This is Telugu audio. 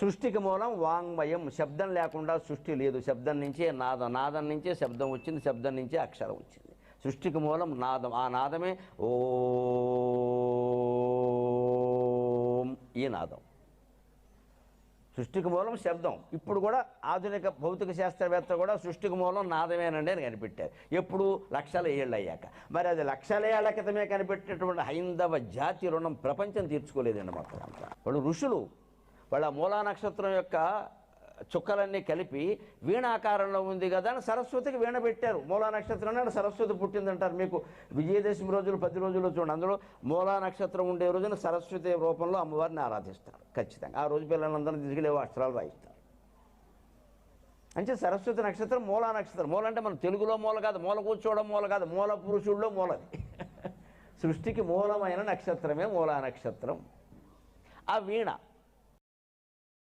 సృష్టికి మూలం వాంగ్మయం. శబ్దం లేకుండా సృష్టి లేదు. శబ్దం నుంచే నాదం. నాదం నుంచే శబ్దం వచ్చింది. శబ్దం నుంచే అక్షరం వచ్చింది. సృష్టికి మూలం నాదం. ఆ నాదమే ఓం ఈ నాదం. సృష్టికి మూలం శబ్దం. ఇప్పుడు కూడా ఆధునిక భౌతిక శాస్త్రవేత్త కూడా సృష్టికి మూలం నాదమేనండి అని కనిపెట్టారు. ఎప్పుడు లక్షల ఏళ్ళు అయ్యాక. మరి అది లక్షల ఏళ్ళ క్రితమే కనిపెట్టినటువంటి హైందవ జాతి రుణం ప్రపంచం తీర్చుకోలేదండి మొత్తం అంతా. వాళ్ళు ఋషులు. వాళ్ళ మూలా నక్షత్రం యొక్క చుక్కలన్నీ కలిపి వీణాకారంలో ఉంది కదా అని సరస్వతికి వీణ పెట్టారు. మూలా నక్షత్రం నాడు సరస్వతి పుట్టిందంటారు మీకు. విజయదశమి రోజులు పది రోజులు చూడండి అందులో మూలా నక్షత్రం ఉండే రోజున సరస్వతి రూపంలో అమ్మవారిని ఆరాధిస్తారు ఖచ్చితంగా. ఆ రోజు పిల్లలందరినీ తీసుకెళ్ళి అక్షరాలు రాయిస్తారు. అంటే సరస్వతి నక్షత్రం మూలా నక్షత్రం. మూల అంటే మన తెలుగులో మూల కాదు మూల కూర్చోవడం మూల కాదు మూల పురుషుల్లో మూలది. సృష్టికి మూలమైన నక్షత్రమే మూలా నక్షత్రం. ఆ వీణ.